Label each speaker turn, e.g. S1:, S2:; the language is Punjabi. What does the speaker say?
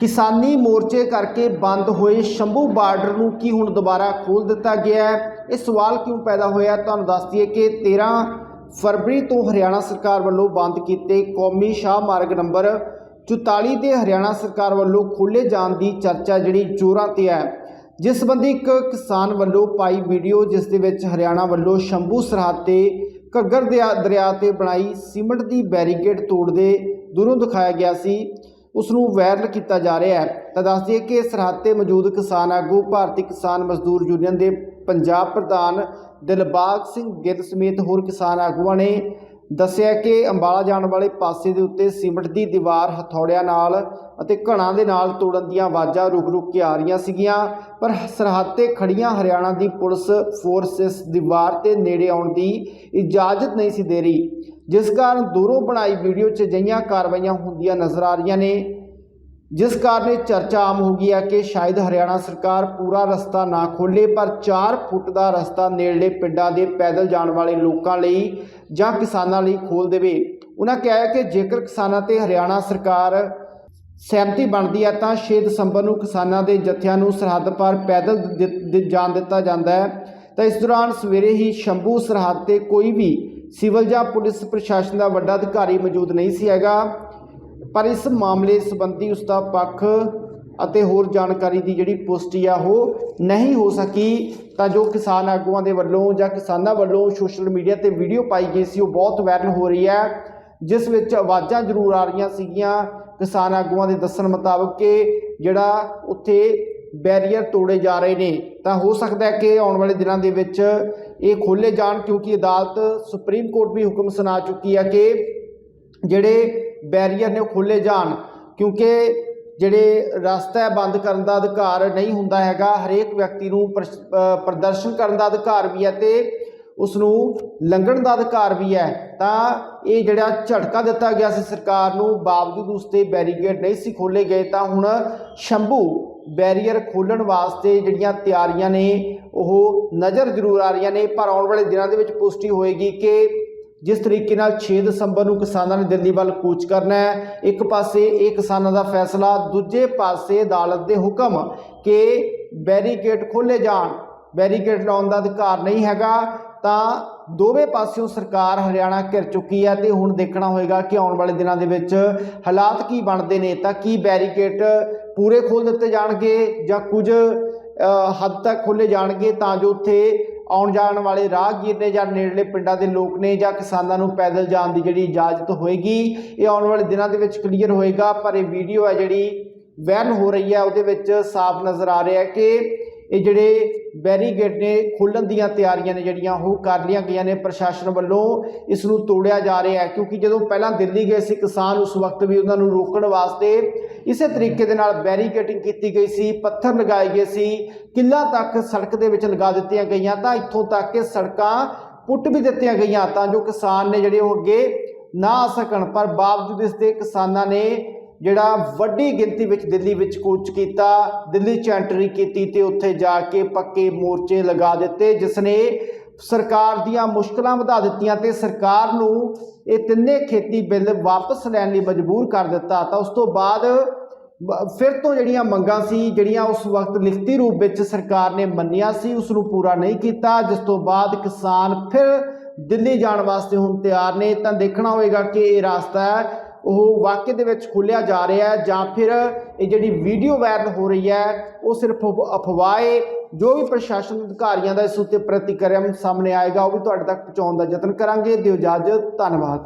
S1: ਕਿਸਾਨੀ ਮੋਰਚੇ ਕਰਕੇ ਬੰਦ ਹੋਏ ਸ਼ੰਭੂ ਬਾਰਡਰ ਨੂੰ ਕੀ ਹੁਣ ਦੁਬਾਰਾ ਖੋਲ ਦਿੱਤਾ ਗਿਆ ਹੈ? ਇਹ ਸਵਾਲ ਕਿਉਂ ਪੈਦਾ ਹੋਇਆ? ਤੁਹਾਨੂੰ ਦੱਸ ਦਈਏ ਕਿ 13 ਫਰਵਰੀ ਤੋਂ ਹਰਿਆਣਾ ਸਰਕਾਰ ਵੱਲੋਂ ਬੰਦ ਕੀਤੇ ਕੌਮੀ ਸ਼ਾਹ ਮਾਰਗ ਨੰਬਰ 44 ਦੇ ਹਰਿਆਣਾ ਸਰਕਾਰ ਵੱਲੋਂ ਖੋਲੇ ਜਾਣ ਦੀ ਚਰਚਾ ਜਿਹੜੀ ਜ਼ੋਰਾਂ ਤੇ ਹੈ। ਜਿਸ ਸੰਬੰਧੀ ਇੱਕ ਕਿਸਾਨ ਵੱਲੋਂ ਪਾਈ ਵੀਡੀਓ, ਜਿਸ ਦੇ ਵਿੱਚ ਹਰਿਆਣਾ ਵੱਲੋਂ ਸ਼ੰਭੂ ਸਰਹੱਦ ਤੇ ਘੱਗਰ ਦਰਿਆ ਦਰਿਆ ਤੇ ਬਣਾਈ ਸੀਮੈਂਟ ਦੀ ਬੈਰੀਕੇਡ ਤੋੜਦੇ ਦੂਰੋਂ ਦਿਖਾਇਆ ਗਿਆ ਸੀ। ਉਸ ਨੂੰ ਵਾਇਰਲ ਕੀਤਾ ਜਾ ਰਿਹਾ ਹੈ। ਤਾਂ ਦੱਸ ਦਈਏ ਕਿ ਸਰਹੱਦ ਤੇ ਮੌਜੂਦ ਕਿਸਾਨ ਆਗੂ, ਭਾਰਤੀ ਕਿਸਾਨ ਮਜ਼ਦੂਰ ਯੂਨੀਅਨ ਦੇ ਪੰਜਾਬ ਪ੍ਰਧਾਨ ਦਿਲਬਾਗ ਸਿੰਘ ਗਿੱਲ ਸਮੇਤ ਹੋਰ ਕਿਸਾਨ ਆਗੂਆਂ ਨੇ ਦੱਸਿਆ ਕਿ ਅੰਬਾਲਾ ਜਾਣ ਵਾਲੇ ਪਾਸੇ ਦੇ ਉੱਤੇ ਸੀਮੈਂਟ ਦੀ ਦੀਵਾਰ ਹਥੌੜਿਆਂ ਨਾਲ ਅਤੇ ਘਣਾ ਦੇ ਨਾਲ ਤੋੜਨ ਦੀਆਂ ਆਵਾਜ਼ਾਂ ਰੁਕ-ਰੁਕ ਕੇ ਆ ਰਹੀਆਂ ਸੀਗੀਆਂ। ਪਰ ਸਰਹੱਦ ਤੇ ਖੜੀਆਂ ਹਰਿਆਣਾ ਦੀ ਪੁਲਿਸ ਫੋਰਸ ਇਸ ਦੀਵਾਰ ਤੇ ਨੇੜੇ ਆਉਣ ਦੀ ਇਜਾਜ਼ਤ ਨਹੀਂ ਸੀ ਦੇ ਰਹੀ, ਜਿਸ ਕਾਰਨ ਦੂਰੋਂ ਬਣਾਈ ਵੀਡੀਓ 'ਚ ਅਜਿਹੀਆਂ ਕਾਰਵਾਈਆਂ ਹੁੰਦੀਆਂ ਨਜ਼ਰ ਆ ਰਹੀਆਂ ਨੇ। ਜਿਸ ਕਾਰਨ ਇਹ ਚਰਚਾ ਆਮ ਹੋ ਗਈ ਹੈ ਕਿ ਸ਼ਾਇਦ ਹਰਿਆਣਾ ਸਰਕਾਰ ਪੂਰਾ ਰਸਤਾ ਨਾ ਖੋਲੇ ਪਰ 4 ਫੁੱਟ ਦਾ ਰਸਤਾ ਨੇੜਲੇ ਪਿੰਡਾਂ ਦੇ ਪੈਦਲ ਜਾਣ ਵਾਲੇ ਲੋਕਾਂ ਲਈ ਜਾਂ ਕਿਸਾਨਾਂ ਲਈ ਖੋਲ ਦੇਵੇ। ਉਹਨਾਂ ਕਿਹਾ ਕਿ ਜੇਕਰ ਕਿਸਾਨਾਂ ਤੇ ਹਰਿਆਣਾ ਸਰਕਾਰ ਸਹਿਮਤੀ ਬਣਦੀ ਹੈ, ਤਾਂ 6 ਦਸੰਬਰ ਨੂੰ ਕਿਸਾਨਾਂ ਦੇ ਜਥਿਆਂ ਨੂੰ ਸਰਹੱਦ ਪਾਰ ਪੈਦਲ ਦਿ- ਜਾਣ ਦਿੱਤਾ ਜਾਂਦਾ ਹੈ। ਤਾਂ ਇਸ ਦੌਰਾਨ ਸਵੇਰੇ ਹੀ ਸ਼ੰਭੂ ਸਰਹੱਦ ਤੇ ਕੋਈ ਵੀ ਸਿਵਲ ਜਾਂ ਪੁਲਿਸ ਪ੍ਰਸ਼ਾਸਨ ਦਾ ਵੱਡਾ ਅਧਿਕਾਰੀ ਮੌਜੂਦ ਨਹੀਂ ਸੀ ਹੈਗਾ। ਪਰ ਇਸ ਮਾਮਲੇ ਸੰਬੰਧੀ ਉਸ ਦਾ ਪੱਖ ਅਤੇ ਹੋਰ ਜਾਣਕਾਰੀ ਦੀ ਜਿਹੜੀ ਪੁਸ਼ਟੀ ਆ ਉਹ ਨਹੀਂ ਹੋ ਸਕੀ, ਤਾਂ ਜੋ ਕਿਸਾਨ ਆਗੂਆਂ ਦੇ ਵੱਲੋਂ ਜਾਂ ਕਿਸਾਨਾਂ ਵੱਲੋਂ ਸੋਸ਼ਲ ਮੀਡੀਆ ਤੇ ਵੀਡੀਓ ਪਾਈ ਗਈ ਸੀ, ਉਹ ਬਹੁਤ ਵਾਇਰਲ ਹੋ ਰਹੀ ਹੈ, ਜਿਸ ਵਿੱਚ ਆਵਾਜ਼ਾਂ ਜ਼ਰੂਰ ਆ ਰਹੀਆਂ ਸੀਗੀਆਂ ਕਿਸਾਨ ਆਗੂਆਂ ਦੇ ਦੱਸਣ ਮੁਤਾਬਕ ਕਿ ਜਿਹੜਾ ਉੱਥੇ ਬੈਰੀਅਰ ਤੋੜੇ ਜਾ ਰਹੇ ਨੇ, ਤਾਂ ਹੋ ਸਕਦਾ ਹੈ ਕਿ ਆਉਣ ਵਾਲੇ ਦਿਨਾਂ ਦੇ ਵਿੱਚ ਇਹ ਖੋਲੇ ਜਾਣ, ਕਿਉਂਕਿ ਅਦਾਲਤ ਸੁਪਰੀਮ ਕੋਰਟ ਵੀ ਹੁਕਮ ਸੁਣਾ ਚੁੱਕੀ ਹੈ ਕਿ ਜਿਹੜੇ ਬੈਰੀਅਰ ਨੇ ਉਹ ਖੋਲੇ ਜਾਣ, ਕਿਉਂਕਿ ਜਿਹੜੇ ਰਸਤਾ ਬੰਦ ਕਰਨ ਦਾ ਅਧਿਕਾਰ ਨਹੀਂ ਹੁੰਦਾ ਹੈਗਾ, ਹਰੇਕ ਵਿਅਕਤੀ ਨੂੰ ਪ੍ਰਸ਼- ਪ੍ਰਦਰਸ਼ਨ ਕਰਨ ਦਾ ਅਧਿਕਾਰ ਵੀ ਹੈ ਤੇ ਉਸ ਨੂੰ ਲੰਘਣ ਦਾ ਅਧਿਕਾਰ ਵੀ ਹੈ। ਤਾਂ ਇਹ ਜਿਹੜਾ ਝਟਕਾ ਦਿੱਤਾ ਗਿਆ ਸੀ ਸਰਕਾਰ ਨੂੰ, ਬਾਵਜੂਦ ਉਸ ਤੇ ਬੈਰੀਕੇਡ ਨਹੀਂ ਸੀ ਖੋਲੇ ਗਏ, ਤਾਂ ਹੁਣ ਸ਼ੰਭੂ ਬੈਰੀਅਰ ਖੋਲਣ ਵਾਸਤੇ ਜਿਹੜੀਆਂ ਤਿਆਰੀਆਂ ਨੇ, ਉਹ ਨਜ਼ਰ ਜ਼ਰੂਰ ਆ ਰਹੀਆਂ ਨੇ, ਪਰ ਆਉਣ ਵਾਲੇ ਦਿਨਾਂ ਦੇ ਵਿੱਚ ਪੁਸ਼ਟੀ ਹੋਏਗੀ ਕਿ ਜਿਸ ਤਰੀਕੇ ਨਾਲ 6 ਦਸੰਬਰ ਨੂੰ ਕਿਸਾਨਾਂ ਨੇ ਦਿੱਲੀ ਵੱਲ ਕੂਚ ਕਰਨਾ ਹੈ, ਇੱਕ ਪਾਸੇ ਇਹ ਕਿਸਾਨਾਂ ਦਾ ਫੈਸਲਾ, ਦੂਜੇ ਪਾਸੇ ਅਦਾਲਤ ਦੇ ਹੁਕਮ ਕਿ ਬੈਰੀਕੇਡ ਖੋਲੇ ਜਾਣ। ਬੈਰੀਕੇਡ ਲਾਉਣ ਦਾ ਅਧਿਕਾਰ ਨਹੀਂ ਹੈਗਾ, ਤਾਂ ਦੋਵੇਂ ਪਾਸਿਓਂ ਸਰਕਾਰ ਹਰਿਆਣਾ ਘਿਰ ਚੁੱਕੀ ਹੈ ਤੇ ਹੁਣ ਦੇਖਣਾ ਹੋਏਗਾ ਕਿ ਆਉਣ ਵਾਲੇ ਦਿਨਾਂ ਦੇ ਵਿੱਚ ਹਾਲਾਤ ਕੀ ਬਣਦੇ ਨੇ, ਤਾਂ ਕੀ ਬੈਰੀਕੇਡ ਪੂਰੇ ਖੋਲ ਦਿੱਤੇ ਜਾਣਗੇ ਜਾਂ ਕੁਝ ਹੱਦ ਤੱਕ ਖੋਲੇ ਜਾਣਗੇ, ਤਾਂ ਜੋ ਉੱਥੇ ਆਉਣ ਜਾਣ ਵਾਲੇ ਰਾਹਗੀਰ ਨੇ ਜਾਂ ਨੇੜਲੇ ਪਿੰਡਾਂ ਦੇ ਲੋਕ ਨੇ ਜਾਂ ਕਿਸਾਨਾਂ ਨੂੰ ਪੈਦਲ ਜਾਣ ਦੀ ਜਿਹੜੀ ਇਜਾਜ਼ਤ ਹੋਏਗੀ, ਇਹ ਆਉਣ ਵਾਲੇ ਦਿਨਾਂ ਦੇ ਵਿੱਚ ਕਲੀਅਰ ਹੋਏਗਾ, ਪਰ ਇਹ ਵੀਡੀਓ ਹੈ ਜਿਹੜੀ ਵਾਇਰਲ ਹੋ ਰਹੀ ਹੈ, ਉਹਦੇ ਵਿੱਚ ਸਾਫ਼ ਨਜ਼ਰ ਆ ਰਿਹਾ ਹੈ ਕਿ ਇਹ ਜਿਹੜੇ ਬੈਰੀਗੇਟ ਨੇ, ਖੋਲਣ ਦੀਆਂ ਤਿਆਰੀਆਂ ਨੇ ਜਿਹੜੀਆਂ, ਉਹ ਕਰ ਲਈਆਂ ਗਈਆਂ ਨੇ ਪ੍ਰਸ਼ਾਸਨ ਵੱਲੋਂ। ਇਸ ਨੂੰ ਤੋੜਿਆ ਜਾ ਰਿਹਾ ਹੈ, ਕਿਉਂਕਿ ਜਦੋਂ ਪਹਿਲਾਂ ਦਿੱਲੀ ਗਏ ਸੀ ਕਿਸਾਨ, ਉਸ ਵਕਤ ਵੀ ਉਹਨਾਂ ਨੂੰ ਰੋਕਣ ਵਾਸਤੇ ਇਸੇ ਤਰੀਕੇ ਦੇ ਨਾਲ ਬੈਰੀਕੇਟਿੰਗ ਕੀਤੀ ਗਈ ਸੀ, ਪੱਥਰ ਲਗਾਏ ਗਏ ਸੀ, ਕਿੱਲਾ ਤੱਕ ਸੜਕ ਦੇ ਵਿੱਚ ਲਗਾ ਦਿੱਤੀਆਂ ਗਈਆਂ, ਤਾਂ ਇੱਥੋਂ ਤੱਕ ਕਿ ਸੜਕਾਂ ਪੁੱਟ ਵੀ ਦਿੱਤੀਆਂ ਗਈਆਂ ਤਾਂ ਜੋ ਕਿਸਾਨ ਨੇ ਜਿਹੜੇ ਉਹ ਅੱਗੇ ਨਾ ਆ ਸਕਣ। ਪਰ ਬਾਵਜੂਦ ਇਸ ਦੇ ਕਿਸਾਨਾਂ ਨੇ ਜਿਹੜਾ ਵੱਡੀ ਗਿਣਤੀ ਵਿੱਚ ਦਿੱਲੀ ਵਿੱਚ ਕੂਚ ਕੀਤਾ, ਦਿੱਲੀ ਚ ਐਂਟਰੀ ਕੀਤੀ ਤੇ ਉੱਥੇ ਜਾ ਕੇ ਪੱਕੇ ਮੋਰਚੇ ਲਗਾ ਦਿੱਤੇ ਜਿਸ ਨੇ ਸਰਕਾਰ ਦੀਆਂ ਮੁਸ਼ਕਲਾਂ ਵਧਾ ਦਿੱਤੀਆਂ ਤੇ ਸਰਕਾਰ ਨੂੰ ਇਹ ਤਿੰਨੇ ਖੇਤੀ ਬਿੱਲ ਵਾਪਸ ਲੈਣ ਲਈ ਮਜਬੂਰ ਕਰ ਦਿੱਤਾ। ਤਾਂ ਉਸ ਤੋਂ ਬਾਅਦ ਫਿਰ ਤੋਂ ਜਿਹੜੀਆਂ ਮੰਗਾਂ ਸੀ, ਜਿਹੜੀਆਂ ਉਸ ਵਕਤ ਲਿਖਤੀ ਰੂਪ ਵਿੱਚ ਸਰਕਾਰ ਨੇ ਮੰਨੀਆਂ ਸੀ ਉਸ ਨੂੰ ਪੂਰਾ ਨਹੀਂ ਕੀਤਾ, ਜਿਸ ਤੋਂ ਬਾਅਦ ਕਿਸਾਨ ਫਿਰ ਦਿੱਲੀ ਜਾਣ ਵਾਸਤੇ ਹੁਣ ਤਿਆਰ ਨੇ। ਤਾਂ ਦੇਖਣਾ ਹੋਏਗਾ ਕਿ ਇਹ ਰਸਤਾ ਉਹ ਵਾਕਈ ਦੇ ਵਿੱਚ ਖੁੱਲਿਆ ਜਾ ਰਿਹਾ ਹੈ ਜਾਂ ਫਿਰ ਇਹ ਜਿਹੜੀ ਵੀਡੀਓ ਵਾਇਰਲ ਹੋ ਰਹੀ ਹੈ, ਉਹ ਸਿਰਫ ਅਫ- ਅਫਵਾਹ ਜੋ ਵੀ ਪ੍ਰਸ਼ਾਸਨ ਅਧਿਕਾਰੀਆਂ ਦਾ ਇਸ ਉੱਤੇ ਪ੍ਰਤੀਕਰਮ ਸਾਹਮਣੇ ਆਏਗਾ, ਉਹ ਵੀ ਤੁਹਾਡੇ ਤੱਕ ਪਹੁੰਚਾਉਣ ਦਾ ਯਤਨ ਕਰਾਂਗੇ। ਦਿਓ ਇਜਾਜ਼ਤ, ਧੰਨਵਾਦ।